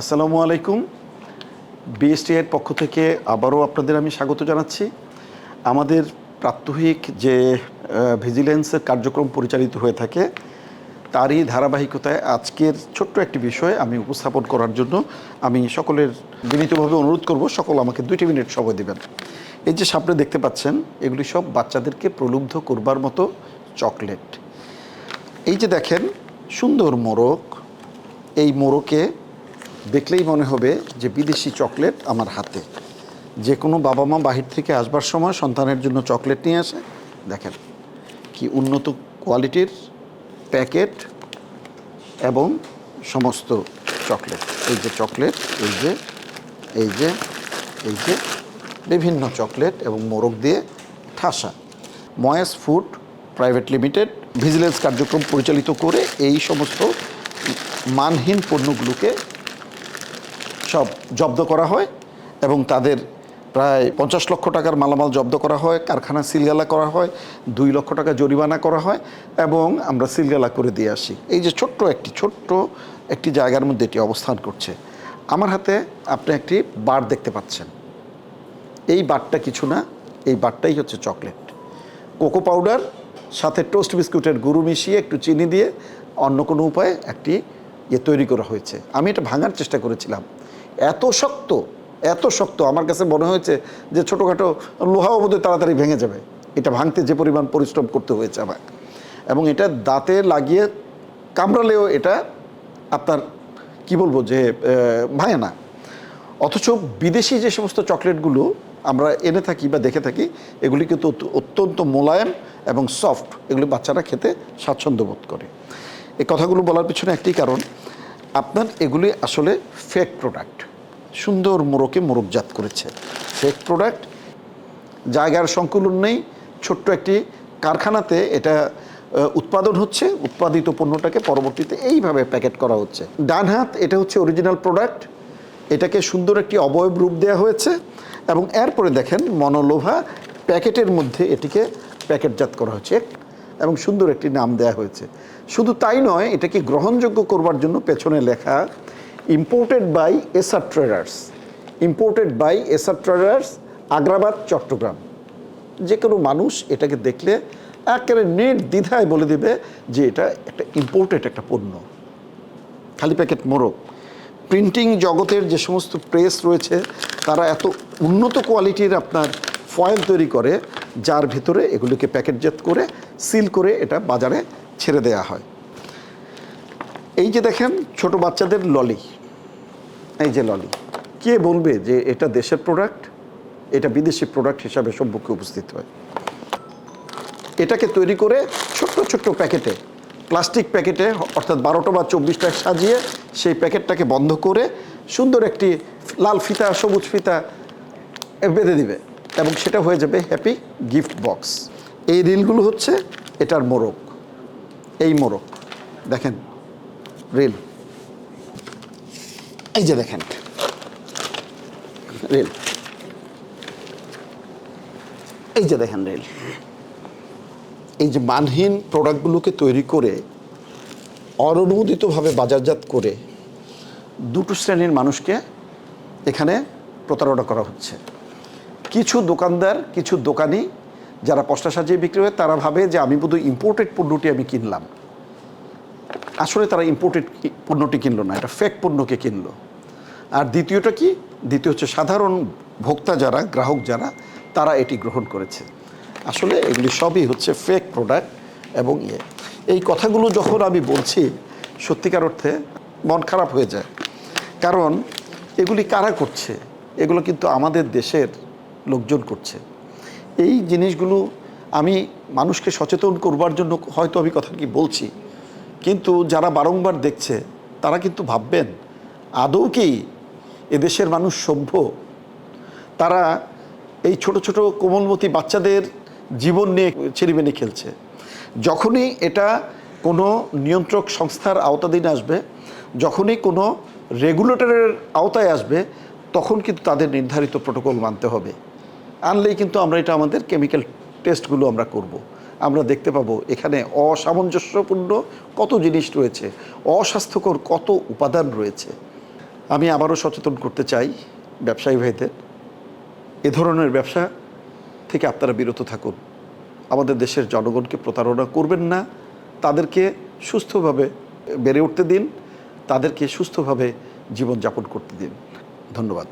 আসসালামু আলাইকুম। বিএসটিআইয়ের পক্ষ থেকে আবারও আপনাদের আমি স্বাগত জানাচ্ছি। আমাদের প্রাত্যহিক যে ভিজিলেন্সের কার্যক্রম পরিচালিত হয়ে থাকে, তারই ধারাবাহিকতায় আজকের ছোট্ট একটি বিষয় আমি উপস্থাপন করার জন্য আমি সকলের বিনীতভাবে অনুরোধ করব, সকল আমাকে দুইটি মিনিট সময় দেবেন। এই যে সামনে দেখতে পাচ্ছেন, এগুলি সব বাচ্চাদেরকে প্রলুব্ধ করবার মতো চকলেট। এই যে দেখেন, সুন্দর মোরগ। এই মোরকে দেখলেই মনে হবে যে বিদেশি চকলেট আমার হাতে। যে কোনো বাবা মা বাহির থেকে আসবার সময় সন্তানের জন্য চকলেট নিয়ে আসে। দেখেন কি উন্নত কোয়ালিটির প্যাকেট এবং সমস্ত চকলেট। এই যে চকলেট, এই যে এই যে এই যে, বিভিন্ন চকলেট এবং মোরগ দিয়ে ঠাসা। Moyes food private limited vigilance কার্যক্রম পরিচালিত করে এই সমস্ত মানহীন পণ্যগুলোকে সব জব্দ করা হয় এবং তাদের প্রায় পঞ্চাশ লক্ষ টাকার মালামাল জব্দ করা হয়, কারখানা সিলগালা করা হয়, দুই লক্ষ টাকা জরিমানা করা হয় এবং আমরা সিলগালা করে দিয়ে আসি। এই যে ছোট্ট একটি ছোট্ট একটি জায়গার মধ্যে এটি অবস্থান করছে। আমার হাতে আপনি একটি বার দেখতে পাচ্ছেন। এই বারটা কিছু না, এই বারটাই হচ্ছে চকলেট। কোকো পাউডার, সাথে টোস্ট বিস্কুটের গুঁড়ো মিশিয়ে একটু চিনি দিয়ে অন্য কোনো উপায়ে একটি ইয়ে তৈরি করা হয়েছে। আমি এটা ভাঙার চেষ্টা করেছিলাম। এত শক্ত এত শক্ত, আমার কাছে মনে হয়েছে যে ছোটোখাটো লোহাও বোধহয় তাড়াতাড়ি ভেঙে যাবে। এটা ভাঙতে যে পরিমাণ পরিশ্রম করতে হয়েছে আমার এবং এটা দাঁতে লাগিয়ে কামড়ালেও এটা আপনার, কি বলব যে ভাঙে না। অথচ বিদেশি যে সমস্ত চকলেটগুলো আমরা এনে থাকি বা দেখে থাকি, এগুলি কিন্তু অত্যন্ত মোলায়েম এবং সফট। এগুলি বাচ্চারা খেতে স্বাচ্ছন্দ্য বোধ করে। এই কথাগুলো বলার পিছনে একটি কারণ, আপনার এগুলি আসলে ফেক প্রোডাক্ট সুন্দর মোরকে মোরকজাত করেছে। ফেক প্রোডাক্ট জায়গার সংকুলন নেই, ছোট্ট একটি কারখানাতে এটা উৎপাদন হচ্ছে, উৎপাদিত পণ্যটাকে পরবর্তীতে এইভাবে প্যাকেট করা হচ্ছে। ডান হাত, এটা হচ্ছে অরিজিনাল প্রোডাক্ট এটাকে সুন্দর একটি অবয়ব রূপ দেওয়া হয়েছে এবং এরপরে দেখেন মনোলোভা প্যাকেটের মধ্যে এটিকে প্যাকেটজাত করা হচ্ছে এবং সুন্দর একটি নাম দেওয়া হয়েছে। শুধু তাই নয়, এটাকে গ্রহণযোগ্য করবার জন্য পেছনে লেখা imported by SR traders imported by SR traders Agrabad Chittagong যে কোনো মানুষ এটাকে দেখলে একেবারে নেট দ্বিধায় বলে দেবে যে এটা একটা ইম্পোর্টেড একটা পণ্য। খালি প্যাকেট মোড়ক। প্রিন্টিং জগতের যে সমস্ত প্রেস রয়েছে, তারা এত উন্নত কোয়ালিটির আপনার ফয়েল তৈরি করে, যার ভিতরে এগুলিকে প্যাকেটজাত করে সিল করে এটা বাজারে ছেড়ে দেয়া হয়। এই যে দেখেন, ছোট বাচ্চাদের ললি এই যে ললি, কে বলবে যে এটা দেশের প্রোডাক্ট এটা বিদেশি প্রোডাক্ট হিসাবে সম্মুখে উপস্থিত হয়। এটাকে তৈরি করে ছোট্ট ছোট্ট প্যাকেটে প্লাস্টিক প্যাকেটে, অর্থাৎ বারোটা বা চব্বিশটা সাজিয়ে সেই প্যাকেটটাকে বন্ধ করে সুন্দর একটি লাল ফিতা, সবুজ ফিতা বেঁধে দিবে এবং সেটা হয়ে যাবে হ্যাপি গিফট বক্স এই রিলগুলো হচ্ছে এটার মোড়ক। এই মোড়ক। দেখেন, রিল। এই যে দেখেন। রেল। এই যে দেখেন রেল। এই যে মানহীন প্রোডাক্টগুলোকে তৈরি করে অননুমোদিতভাবে বাজারজাত করে দুটো শ্রেণির মানুষকে এখানে প্রতারণা করা হচ্ছে। কিছু দোকানদার, কিছু দোকানি যারা পশটা সাজিয়ে বিক্রি হয় তারা ভাবে যে আমি বোধহয় ইম্পোর্টেড পণ্যটি আমি কিনলাম। আসলে তারা ইম্পোর্টেড পণ্যটি কিনলো না, এটা ফেক পণ্যকে কিনলো। আর দ্বিতীয়টা কি? দ্বিতীয় হচ্ছে সাধারণ ভোক্তা যারা, গ্রাহক যারা, তারা এটি গ্রহণ করেছে। আসলে এগুলি সবই হচ্ছে ফেক প্রোডাক্ট এবং ইয়ে। এই কথাগুলো যখন আমি বলছি, সত্যিকার অর্থে মন খারাপ হয়ে যায়। কারণ এগুলি কারা করছে? এগুলো কিন্তু আমাদের দেশের লোকজন করছে। এই জিনিসগুলো আমি মানুষকে সচেতন করবার জন্য হয়তো আমি কথা কি বলছি কিন্তু যারা বারংবার দেখছে, তারা কিন্তু ভাববেন, আদৌ কি এদেশের মানুষ সভ্য? তারা এই ছোট ছোট কোমলমতি বাচ্চাদের জীবন নিয়ে ছেড়িমেনি খেলছে। যখনই এটা কোনো নিয়ন্ত্রক সংস্থার আওতাধীন আসবে, যখনই কোনো রেগুলেটরের আওতায় আসবে, তখন কিন্তু তাদের নির্ধারিত প্রোটোকল মানতে হবে। আনলেই কিন্তু আমরা এটা আমাদের কেমিক্যাল টেস্টগুলো আমরা করব। আমরা দেখতে পাবো এখানে অসামঞ্জস্যপূর্ণ কত জিনিস রয়েছে, অস্বাস্থ্যকর কত উপাদান রয়েছে। আমি আবারও সচেতন করতে চাই ব্যবসায়ী ভাইদের, এ ধরনের ব্যবসা থেকে আপনারা বিরত থাকুন। আমাদের দেশের জনগণকে প্রতারণা করবেন না, তাদেরকে সুস্থভাবে বেড়ে উঠতে দিন, তাদেরকে সুস্থভাবে জীবনযাপন করতে দিন। ধন্যবাদ।